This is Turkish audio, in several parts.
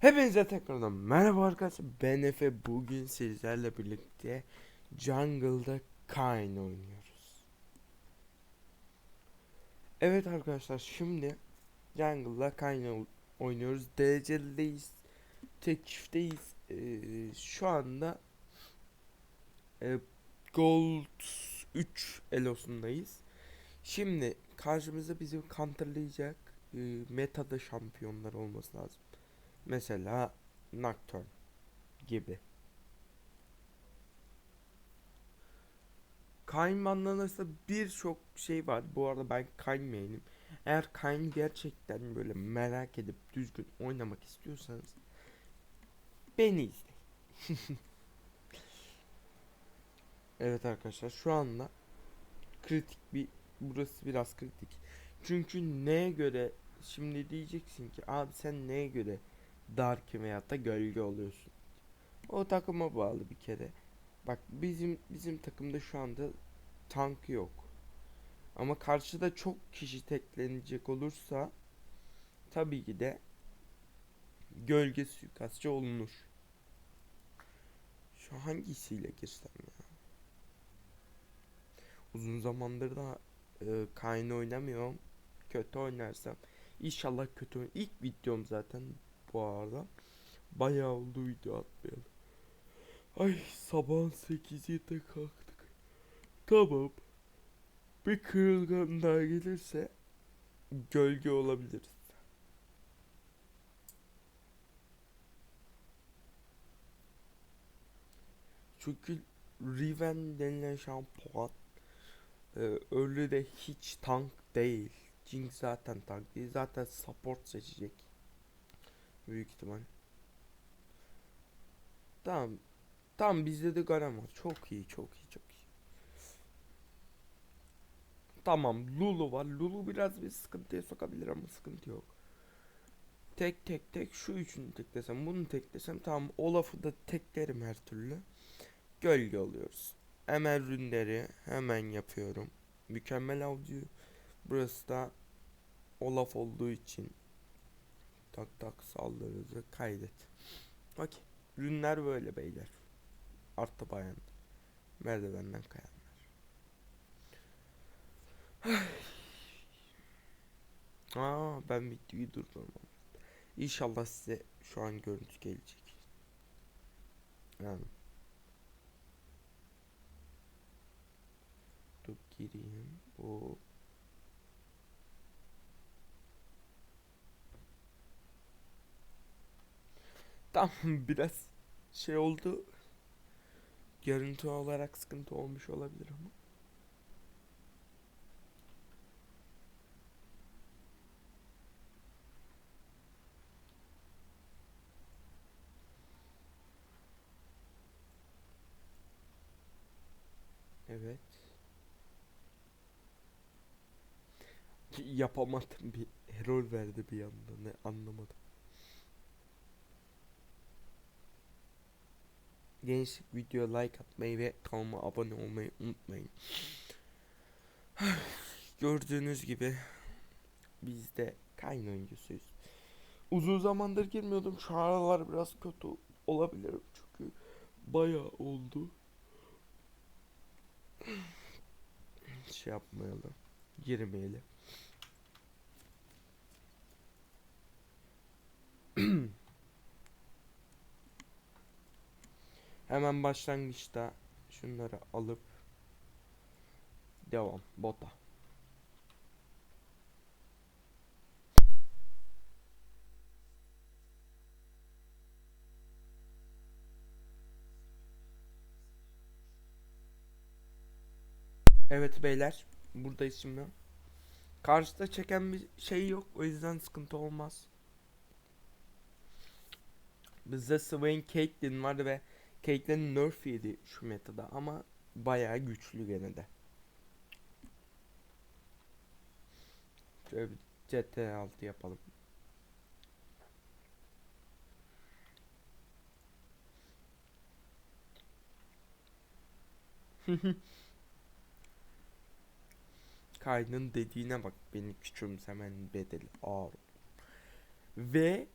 Hepinize tekrardan merhaba arkadaşlar. Ben Efe. Bugün sizlerle birlikte Jungle'da Kayn oynuyoruz. Evet arkadaşlar şimdi Jungle'da Kayn oy- oynuyoruz. Derecelideyiz. Tek çiftteyiz. Ee, şu anda e, Gold 3 elosundayız. Şimdi karşımızda bizi counterlayacak e, metada şampiyonlar olması lazım. Mesela Nocturne gibi. Kayn banlanırsa birçok şey var. Bu arada ben main'im. Eğer Kayn gerçekten böyle merak edip düzgün oynamak istiyorsanız beni izleyin. evet arkadaşlar şu anda kritik bir burası biraz kritik. Çünkü neye göre şimdi diyeceksin ki abi sen neye göre Dark veyahut da gölge oluyorsun. O takıma bağlı bir kere. Bak bizim bizim takımda şu anda tank yok. Ama karşıda çok kişi teklenecek olursa tabii ki de gölge suikastçı olunur. Şu hangisiyle girsem ya? Uzun zamandır da e, Kayn oynamıyorum. Kötü oynarsam. İnşallah kötü oyn- İlk videom zaten bu arada. Bayağı oldu video atmayalım. Ay sabahın 8'de kalktık. Tamam. Bir kırılgan daha gelirse gölge olabiliriz. Çünkü Riven denilen şampuan e, öyle de hiç tank değil. Jinx zaten tank değil. Zaten support seçecek. Büyük ihtimal. Tamam. Tamam bizde de Garen var. Çok iyi, çok iyi, çok iyi. Tamam, Lulu var. Lulu biraz bir sıkıntıya sokabilir ama sıkıntı yok. Tek tek tek şu üçünü teklesem, bunu teklesem tamam Olaf'ı da teklerim her türlü. Gölge oluyoruz. Hemen rünleri hemen yapıyorum. Mükemmel avcı. Burası da Olaf olduğu için tak tak saldırızı kaydet. Bak ürünler böyle beyler. Artı bayan. Merdivenden kayanlar. Aa ben videoyu durdurmam. İnşallah size şu an görüntü gelecek. Yani. Dur gireyim. Bu Tam biraz şey oldu. Görüntü olarak sıkıntı olmuş olabilir ama. Evet. Yapamadım bir error verdi bir anda ne anlamadım. Gençlik videoya like atmayı ve kanalıma abone olmayı unutmayın. Gördüğünüz gibi biz de kayn oyuncusuyuz. Uzun zamandır girmiyordum. Şu aralar biraz kötü olabilirim çünkü bayağı oldu. Şey yapmayalım. Girmeyelim. Hemen başlangıçta şunları alıp devam bota. Evet beyler buradayız şimdi. Karşıda çeken bir şey yok o yüzden sıkıntı olmaz. Bizde Swain Caitlyn var ve Caitlyn nerf yedi şu metada ama bayağı güçlü gene de. Şöyle bir CT6 yapalım. Kaynın dediğine bak beni küçümsemenin bedeli ağır. Ve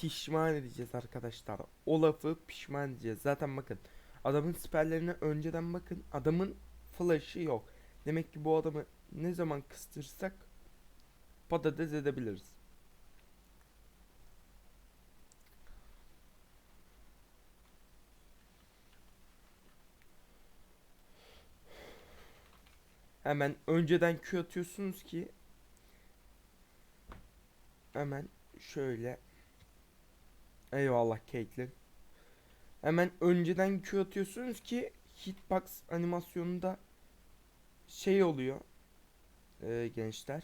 pişman edeceğiz arkadaşlar. Olaf'ı pişman edeceğiz. Zaten bakın adamın siperlerine önceden bakın. Adamın flash'ı yok. Demek ki bu adamı ne zaman kıstırsak patates edebiliriz. Hemen önceden Q atıyorsunuz ki hemen şöyle Eyvallah Caitlyn. Hemen önceden Q atıyorsunuz ki hitbox animasyonunda şey oluyor ee, gençler.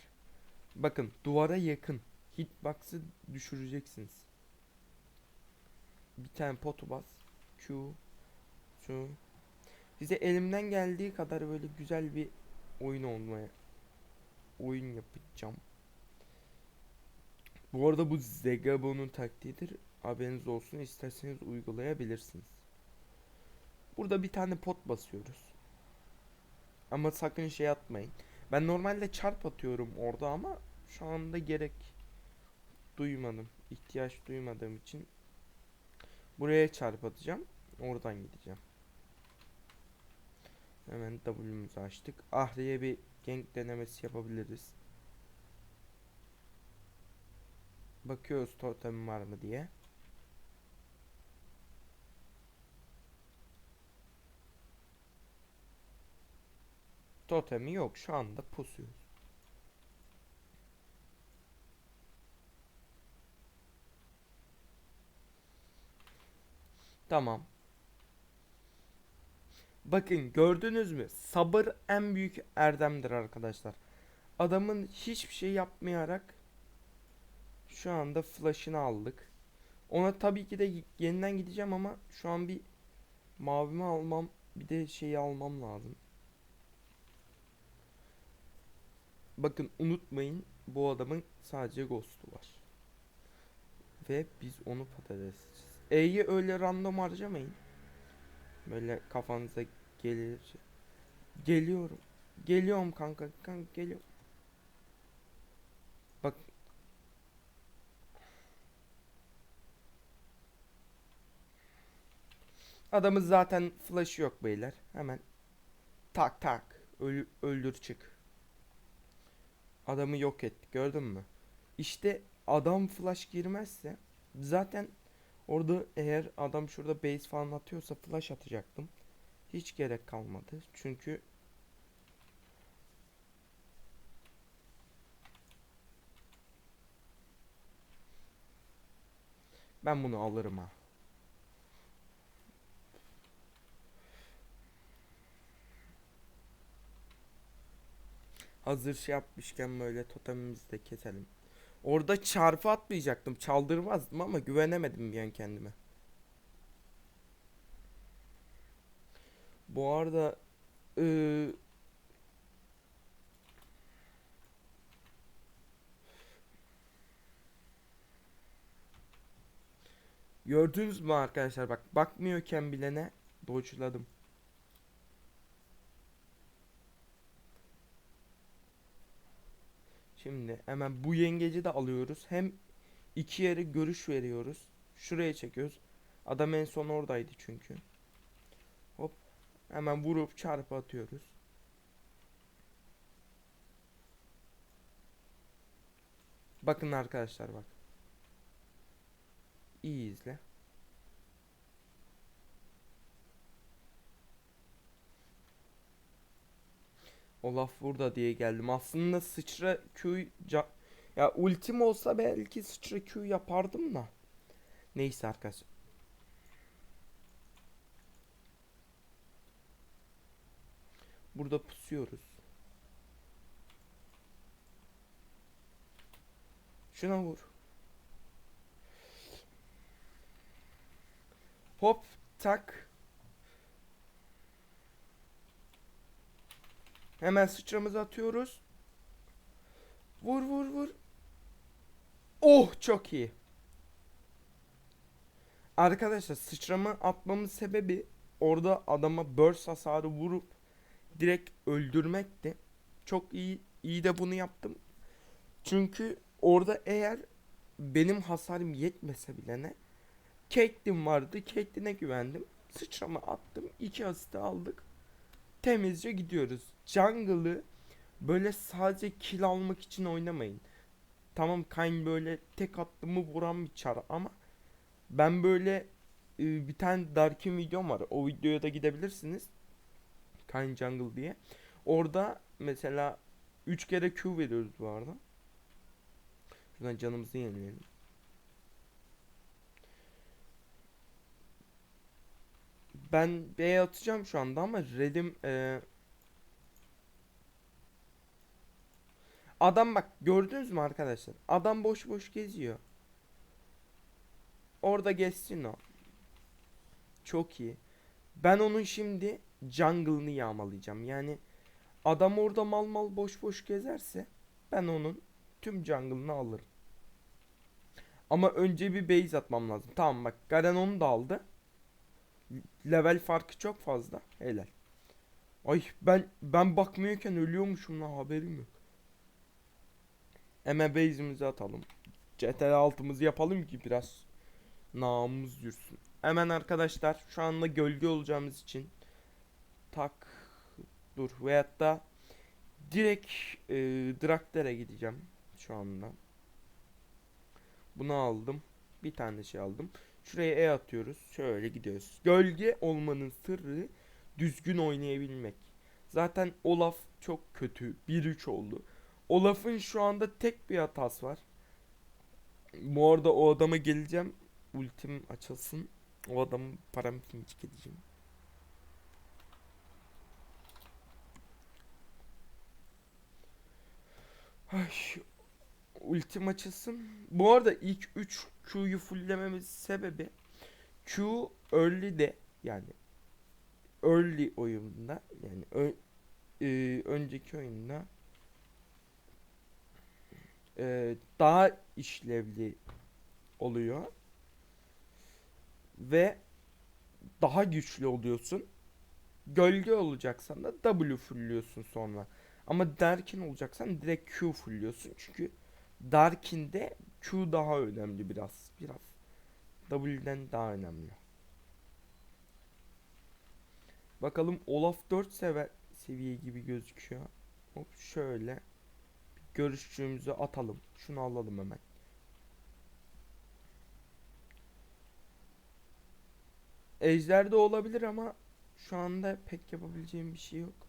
Bakın duvara yakın hitbox'ı düşüreceksiniz. Bir tane potu bas. Q Q Size elimden geldiği kadar böyle güzel bir oyun olmaya oyun yapacağım. Bu arada bu Zegabon'un taktiğidir. Haberiniz olsun isterseniz uygulayabilirsiniz. Burada bir tane pot basıyoruz. Ama sakın şey atmayın. Ben normalde çarp atıyorum orada ama şu anda gerek duymadım. ihtiyaç duymadığım için buraya çarp atacağım. Oradan gideceğim. Hemen W'muzu açtık. Ahriye bir gank denemesi yapabiliriz. Bakıyoruz totem var mı diye. Totemi yok. Şu anda pusuyoruz. Tamam. Bakın gördünüz mü? Sabır en büyük erdemdir arkadaşlar. Adamın hiçbir şey yapmayarak şu anda flash'ını aldık. Ona tabii ki de yeniden gideceğim ama şu an bir mavimi almam bir de şeyi almam lazım. Bakın unutmayın bu adamın sadece ghost'u var. Ve biz onu patates edeceğiz. E'yi öyle random harcamayın. Böyle kafanıza gelir. Geliyorum. Geliyorum kanka. Kanka geliyorum. Bak. Adamın zaten flash yok beyler. Hemen tak tak öl öldür çık. Adamı yok ettik gördün mü? İşte adam flash girmezse zaten orada eğer adam şurada base falan atıyorsa flash atacaktım. Hiç gerek kalmadı. Çünkü ben bunu alırım ha. Hazır şey yapmışken böyle totemimizi de keselim. Orada çarpı atmayacaktım. Çaldırmazdım ama güvenemedim bir an kendime. Bu arada ıı, Gördünüz mü arkadaşlar bak bakmıyorken bilene doçladım. Şimdi hemen bu yengeci de alıyoruz. Hem iki yere görüş veriyoruz. Şuraya çekiyoruz. Adam en son oradaydı çünkü. Hop. Hemen vurup çarpı atıyoruz. Bakın arkadaşlar bak. İyi izle. Olaf burada diye geldim. Aslında sıçra Q ya ultim olsa belki sıçra Q yapardım da. Neyse arkadaşlar. Burada pusuyoruz. Şuna vur. Hop tak. Hemen sıçramızı atıyoruz. Vur vur vur. Oh çok iyi. Arkadaşlar sıçrama atmamın sebebi orada adama burst hasarı vurup direkt öldürmekti. Çok iyi iyi de bunu yaptım. Çünkü orada eğer benim hasarım yetmese bile ne? Caitlyn vardı. Caitlyn'e güvendim. Sıçrama attım. iki asist aldık. Temizce gidiyoruz. Jungle'ı böyle sadece kill almak için oynamayın. Tamam Kayn böyle tek attığımı vuran bir çar ama ben böyle e, bir tane Darkin videom var. O videoya da gidebilirsiniz. Kayn Jungle diye. Orada mesela 3 kere Q veriyoruz bu arada. Şuradan canımızı yenileyelim. Ben B atacağım şu anda ama Red'im e, Adam bak gördünüz mü arkadaşlar? Adam boş boş geziyor. Orada geçsin o. Çok iyi. Ben onun şimdi jungle'ını yağmalayacağım. Yani adam orada mal mal boş boş gezerse ben onun tüm jungle'ını alırım. Ama önce bir base atmam lazım. Tamam bak Garen onu da aldı. Level farkı çok fazla. Helal. Ay ben ben bakmıyorken ölüyormuşum lan haberim yok. Hemen base'imizi atalım. CTR altımızı yapalım ki biraz namımız yürüsün. Hemen arkadaşlar şu anda gölge olacağımız için tak dur veyahut da direkt e, Drakter'e gideceğim şu anda. Bunu aldım. Bir tane şey aldım. Şuraya E atıyoruz. Şöyle gidiyoruz. Gölge olmanın sırrı düzgün oynayabilmek. Zaten Olaf çok kötü. 1-3 oldu. Olaf'ın şu anda tek bir hatası var. Bu arada o adama geleceğim. Ultim açılsın. O adamın parametrini edeceğim. Ay, ultim açılsın. Bu arada ilk 3 Q'yu fulllememiz sebebi Q early'de yani early oyunda yani ö- e, önceki oyunda e, daha işlevli oluyor ve daha güçlü oluyorsun. Gölge olacaksan da W fullliyorsun sonra. Ama Darkin olacaksan direkt Q fullliyorsun. Çünkü Darkin'de Q daha önemli biraz. Biraz. W'den daha önemli. Bakalım Olaf 4 sever seviye gibi gözüküyor. Hop şöyle görüşçüğümüzü atalım. Şunu alalım hemen. Ejder de olabilir ama şu anda pek yapabileceğim bir şey yok.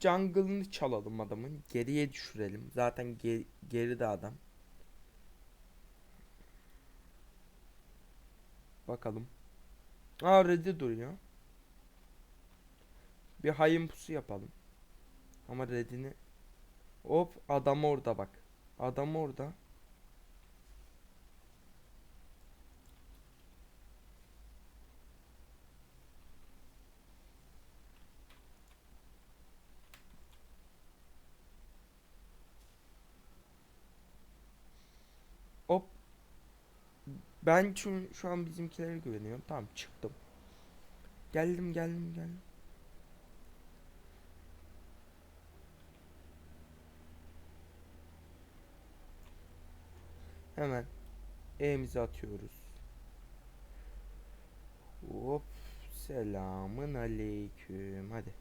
Jungle'ını çalalım adamın. Geriye düşürelim. Zaten ge- geride adam. Bakalım. Aa ready duruyor. Bir hayın pusu yapalım. Ama redini Hop adam orada bak. Adam orada. Hop. Ben şu, şu an bizimkilere güveniyorum. Tamam çıktım. Geldim geldim geldim. Hemen E'mizi atıyoruz. Hop. Selamın aleyküm. Hadi.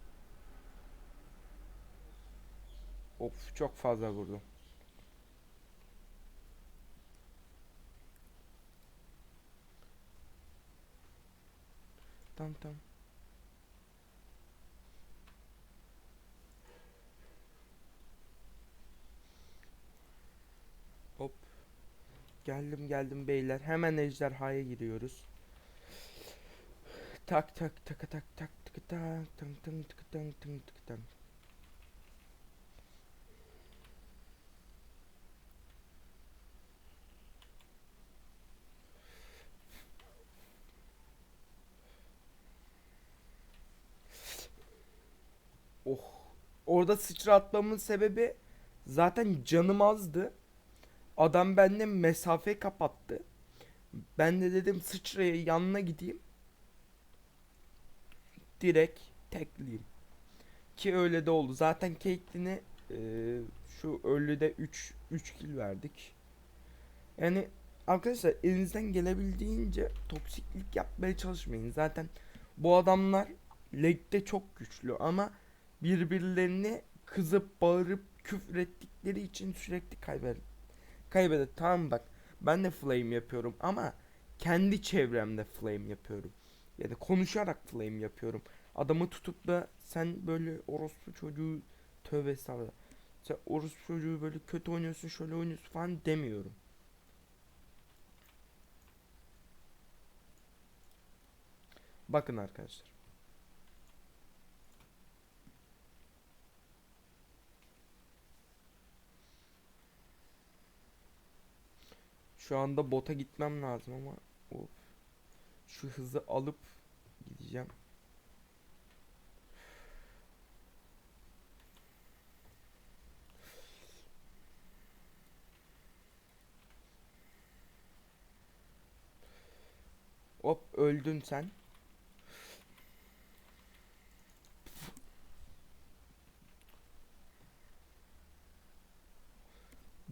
Of çok fazla vurdum. Tamam tamam. Hop. Geldim geldim beyler. Hemen ejderhaya giriyoruz. Tak tak tak tak tak tak tak tak tak tak tak tak Orada sıçra atmamın sebebi zaten canım azdı. Adam benden mesafe kapattı. Ben de dedim sıçraya yanına gideyim. Direkt tekleyeyim. Ki öyle de oldu. Zaten Caitlyn'e e, şu ölüde 3 3 kill verdik. Yani arkadaşlar elinizden gelebildiğince toksiklik yapmaya çalışmayın. Zaten bu adamlar legde çok güçlü ama birbirlerini kızıp bağırıp küfür ettikleri için sürekli kaybeder. Kaybeder. Tamam bak ben de flame yapıyorum ama kendi çevremde flame yapıyorum. Yani konuşarak flame yapıyorum. Adamı tutup da sen böyle orospu çocuğu tövbe estağfurullah. Sen orospu çocuğu böyle kötü oynuyorsun şöyle oynuyorsun falan demiyorum. Bakın arkadaşlar. Şu anda bota gitmem lazım ama of. Şu hızı alıp gideceğim. Hop öldün sen.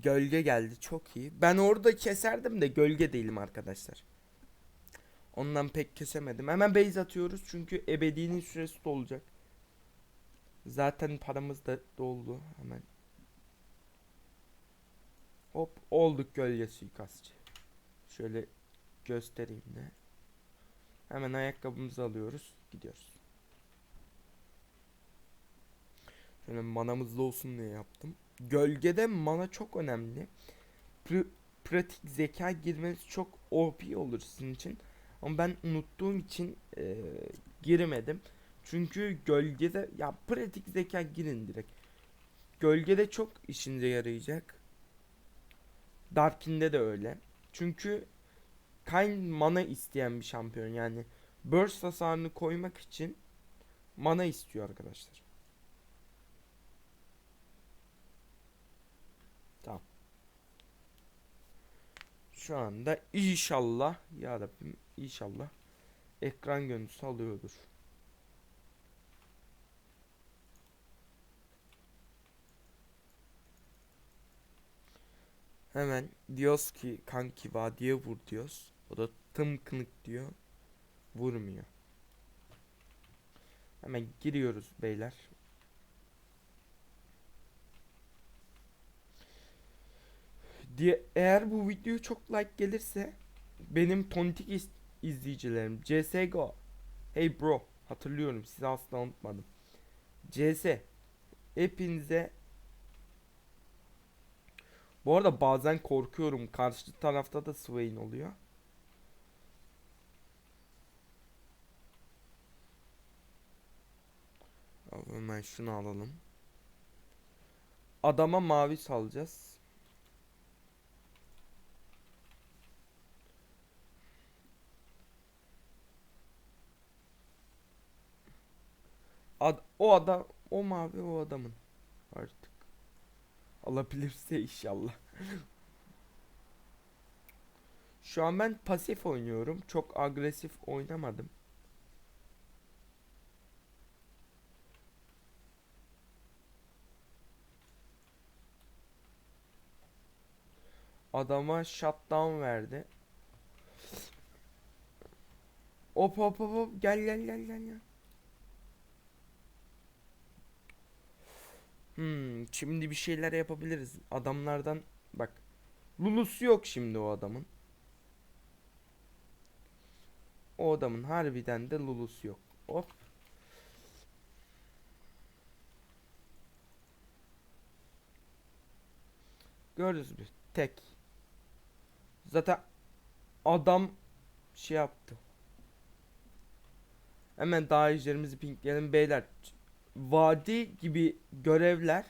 Gölge geldi çok iyi. Ben orada keserdim de gölge değilim arkadaşlar. Ondan pek kesemedim. Hemen base atıyoruz çünkü ebedinin süresi dolacak. Zaten paramız da doldu hemen. Hop olduk gölge suikastçı. Şöyle göstereyim de. Hemen ayakkabımızı alıyoruz. Gidiyoruz. Şöyle manamız da olsun diye yaptım. Gölgede mana çok önemli. Pr- pratik zeka girmesi çok OP olur sizin için. Ama ben unuttuğum için eee, giremedim. Çünkü gölgede ya pratik zeka girin direkt. Gölgede çok işinize yarayacak. Darkin'de de öyle. Çünkü Kayn mana isteyen bir şampiyon yani. Burst hasarını koymak için mana istiyor arkadaşlar. Tamam. Şu anda inşallah ya Rabbim inşallah ekran görüntüsü alıyordur. Hemen diyoruz ki kanki vadiye vur diyoruz. O da tım kınık diyor. Vurmuyor. Hemen giriyoruz beyler. Diye eğer bu video çok like gelirse benim tontik iz- izleyicilerim CSGO Hey bro hatırlıyorum sizi asla unutmadım. CS hepinize bu arada bazen korkuyorum. Karşı tarafta da Swain oluyor. Abi hemen şunu alalım. Adama mavi salacağız. Ad o adam o mavi o adamın artık. Alabilirse inşallah. Şu an ben pasif oynuyorum. Çok agresif oynamadım. Adama shutdown verdi. Hop hop hop gel gel gel gel gel. Hmm, şimdi bir şeyler yapabiliriz. Adamlardan bak. Lulusu yok şimdi o adamın. O adamın harbiden de Lulusu yok. Hop. Gördünüz mü? Tek. Zaten adam şey yaptı. Hemen daha işlerimizi pinkleyelim beyler. Vadi gibi görevler,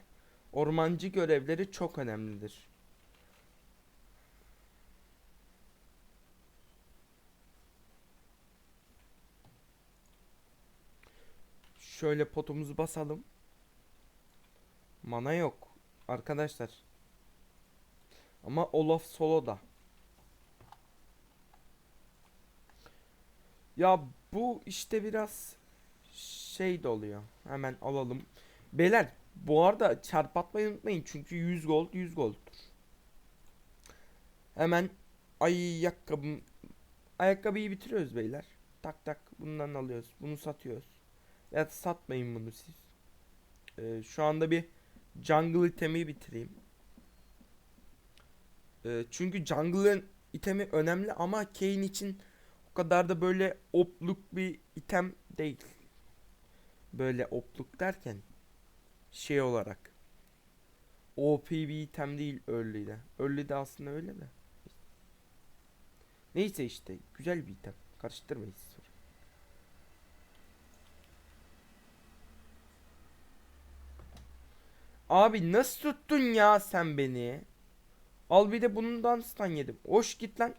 ormancı görevleri çok önemlidir. Şöyle potumuzu basalım. Mana yok arkadaşlar. Ama Olaf soloda. Ya bu işte biraz şey de oluyor. Hemen alalım. Beyler bu arada çarpatmayı unutmayın çünkü 100 gold 100 gold'tur. Hemen ayakkabım ayakkabıyı bitiriyoruz beyler. Tak tak bundan alıyoruz. Bunu satıyoruz. Ya satmayın bunu siz. Ee, şu anda bir jungle itemi bitireyim. Ee, çünkü jungle'ın itemi önemli ama Kayn için o kadar da böyle opluk bir item değil. Böyle opluk derken şey olarak OP bir item değil early'de. Early'de aslında öyle de. Neyse işte güzel bir item. Karıştırmayın siz. Abi nasıl tuttun ya sen beni? Al bir de bundan stun yedim. Hoş git lan.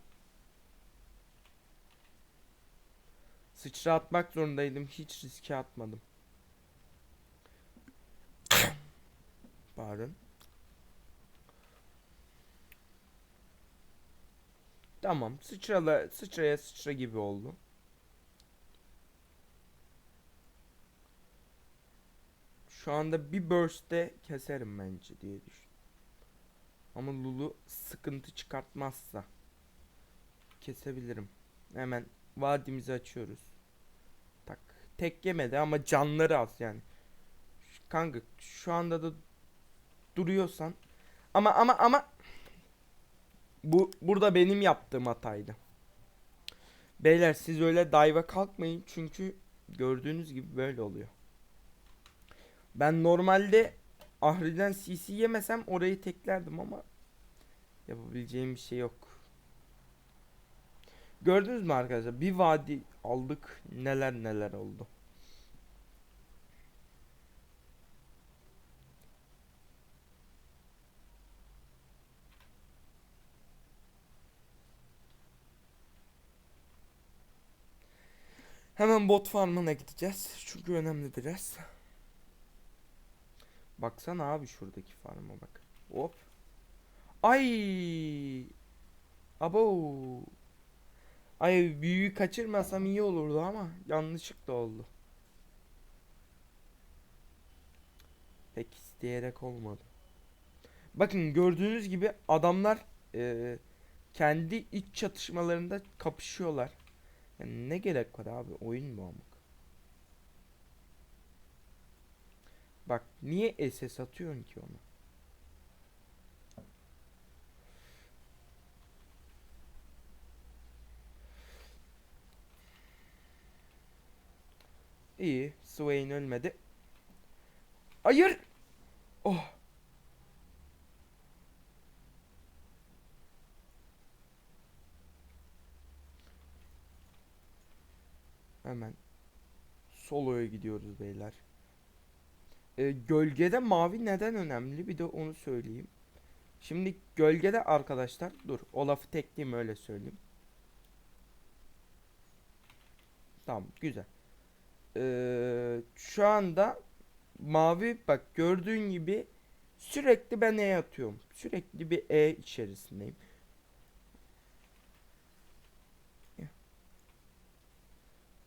Sıçra atmak zorundaydım. Hiç riske atmadım. Pardon. Tamam. Sıçrala, sıçraya sıçra gibi oldu. Şu anda bir burst'te keserim bence diye düşün. Ama Lulu sıkıntı çıkartmazsa kesebilirim. Hemen vadimizi açıyoruz. Tak. Tek yemedi ama canları az yani. Kanka şu anda da duruyorsan ama ama ama bu burada benim yaptığım hataydı. Beyler siz öyle dive'a kalkmayın çünkü gördüğünüz gibi böyle oluyor. Ben normalde Ahri'den CC yemesem orayı teklerdim ama yapabileceğim bir şey yok. Gördünüz mü arkadaşlar? Bir vadi aldık. Neler neler oldu. Hemen bot farmına gideceğiz. Çünkü önemli biraz. Baksana abi şuradaki farma bak. Hop. Ay. Abo. Ay büyüğü kaçırmasam iyi olurdu ama yanlışlıkla oldu. Pek isteyerek olmadı. Bakın gördüğünüz gibi adamlar eee, kendi iç çatışmalarında kapışıyorlar. Yani ne gerek var abi oyun bu amık. Bak niye SS atıyorsun ki onu? İyi. Swain ölmedi. Hayır. Oh. Hemen soloya gidiyoruz beyler. Ee, gölgede mavi neden önemli? Bir de onu söyleyeyim. Şimdi gölgede arkadaşlar dur Olaf'ı tekleyeyim öyle söyleyeyim. Tamam güzel. Ee, şu anda mavi bak gördüğün gibi sürekli ben E atıyorum. Sürekli bir E içerisindeyim.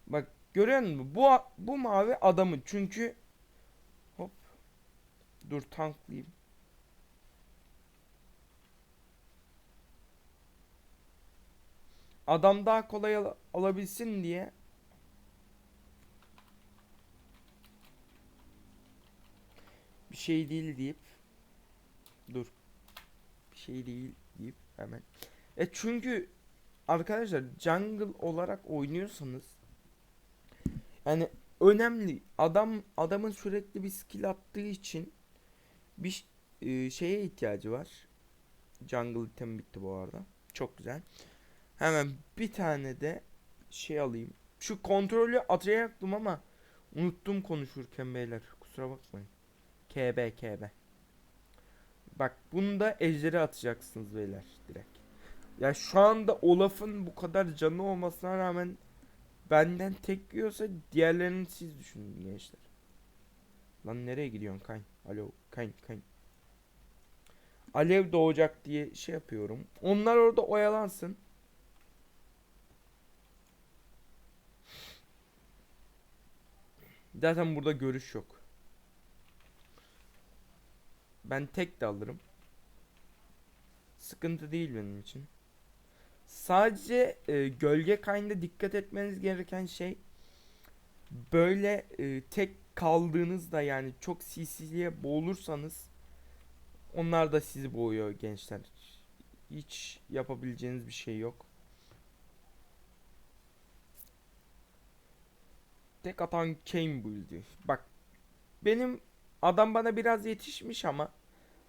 Bak görüyor musun? Bu bu mavi adamı çünkü hop dur tanklayayım. Adam daha kolay al- alabilsin diye bir şey değil deyip dur bir şey değil deyip hemen e çünkü arkadaşlar jungle olarak oynuyorsanız yani önemli. Adam adamın sürekli bir skill attığı için bir e, şeye ihtiyacı var. Jungle item bitti bu arada. Çok güzel. Hemen bir tane de şey alayım. Şu kontrolü atacaktım ama unuttum konuşurken beyler. Kusura bakmayın. KB KB. Bak bunu da ejderi atacaksınız beyler direkt. Ya şu anda Olaf'ın bu kadar canı olmasına rağmen benden tek yiyorsa diğerlerini siz düşünün gençler. Lan nereye gidiyorsun Kayn? Alo Kayn Kayn. Alev doğacak diye şey yapıyorum. Onlar orada oyalansın. Zaten burada görüş yok. Ben tek de alırım. Sıkıntı değil benim için. Sadece e, gölge kaynında dikkat etmeniz gereken şey böyle e, tek kaldığınızda yani çok CC'liye boğulursanız onlar da sizi boğuyor gençler. Hiç yapabileceğiniz bir şey yok. Tek atan Kane build'i. Bak benim adam bana biraz yetişmiş ama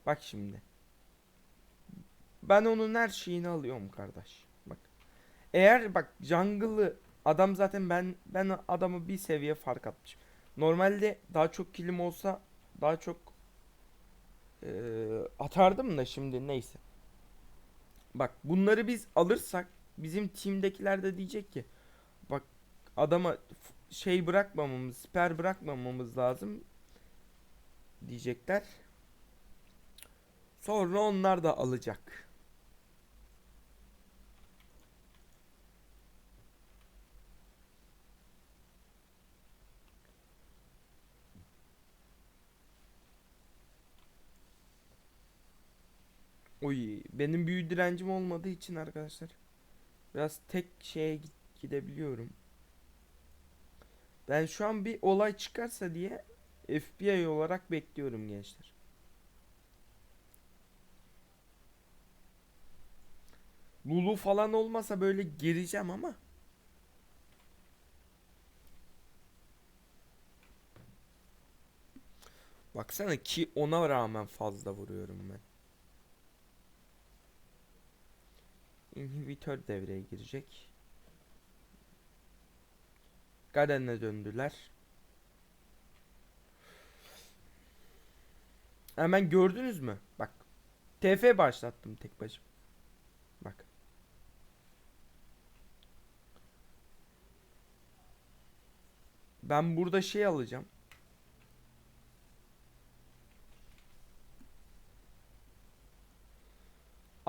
bak şimdi. Ben onun her şeyini alıyorum kardeş. Eğer bak jungle'ı adam zaten ben ben adamı bir seviye fark atmışım. Normalde daha çok kilim olsa daha çok eee, atardım da şimdi neyse. Bak bunları biz alırsak bizim team'dekiler de diyecek ki bak adama şey bırakmamamız, siper bırakmamamız lazım diyecekler. Sonra onlar da alacak. Benim büyü direncim olmadığı için arkadaşlar biraz tek şeye gidebiliyorum. Ben şu an bir olay çıkarsa diye FBI olarak bekliyorum gençler. Lulu falan olmasa böyle gireceğim ama Baksana ki ona rağmen fazla vuruyorum ben. İnhibitör devreye girecek. Garen'e döndüler. Hemen gördünüz mü? Bak. TF başlattım tek başım. Bak. Ben burada şey alacağım.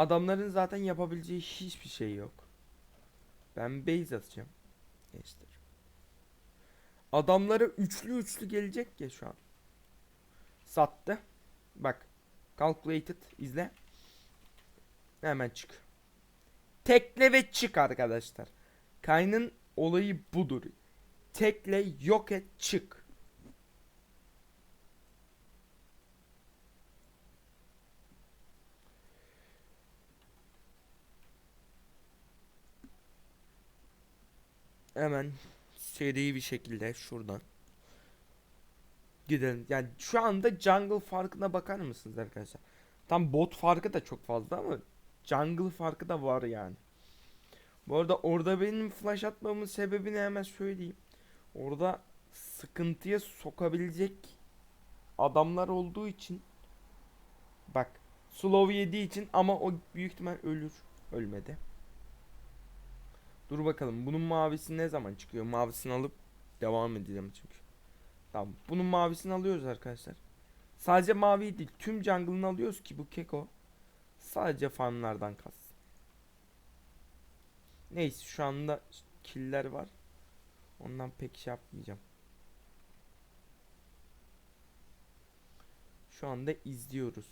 Adamların zaten yapabileceği hiçbir şey yok. Ben base atacağım. Gençler. Adamlara üçlü üçlü gelecek ya şu an. Sattı. Bak. Calculated izle. Hemen çık. Tekle ve çık arkadaşlar. Kayn'ın olayı budur. Tekle yok et çık. Hemen seri bir şekilde şuradan gidelim. Yani şu anda jungle farkına bakar mısınız arkadaşlar? Tam bot farkı da çok fazla ama jungle farkı da var yani. Bu arada orada benim flash atmamın sebebini hemen söyleyeyim. Orada sıkıntıya sokabilecek adamlar olduğu için bak slow yediği için ama o büyük ihtimal ölür. Ölmedi. Dur bakalım bunun mavisi ne zaman çıkıyor? Mavisini alıp devam edeceğim çünkü. Tamam bunun mavisini alıyoruz arkadaşlar. Sadece mavi değil tüm jungle'ını alıyoruz ki bu keko sadece farmlardan kalsın. Neyse şu anda killer var. Ondan pek şey yapmayacağım. Şu anda izliyoruz.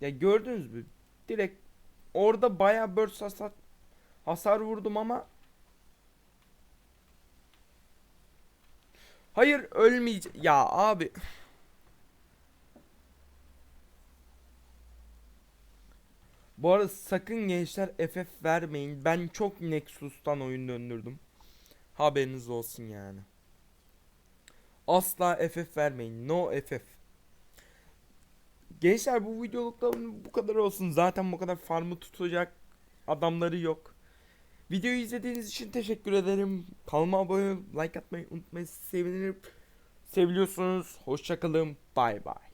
Ya gördünüz mü? Direkt orada bayağı burst hasar, hasar vurdum ama Hayır ölmeyecek. Ya abi. Bu arada sakın gençler FF vermeyin. Ben çok Nexus'tan oyun döndürdüm. Haberiniz olsun yani. Asla FF vermeyin. No FF. Gençler bu videolukta bu kadar olsun. Zaten bu kadar farmı tutacak adamları yok. Videoyu izlediğiniz için teşekkür ederim. Kanalıma abone like atmayı unutmayın. Sevinirim. Seviliyorsunuz. Hoşçakalın. Bay bay.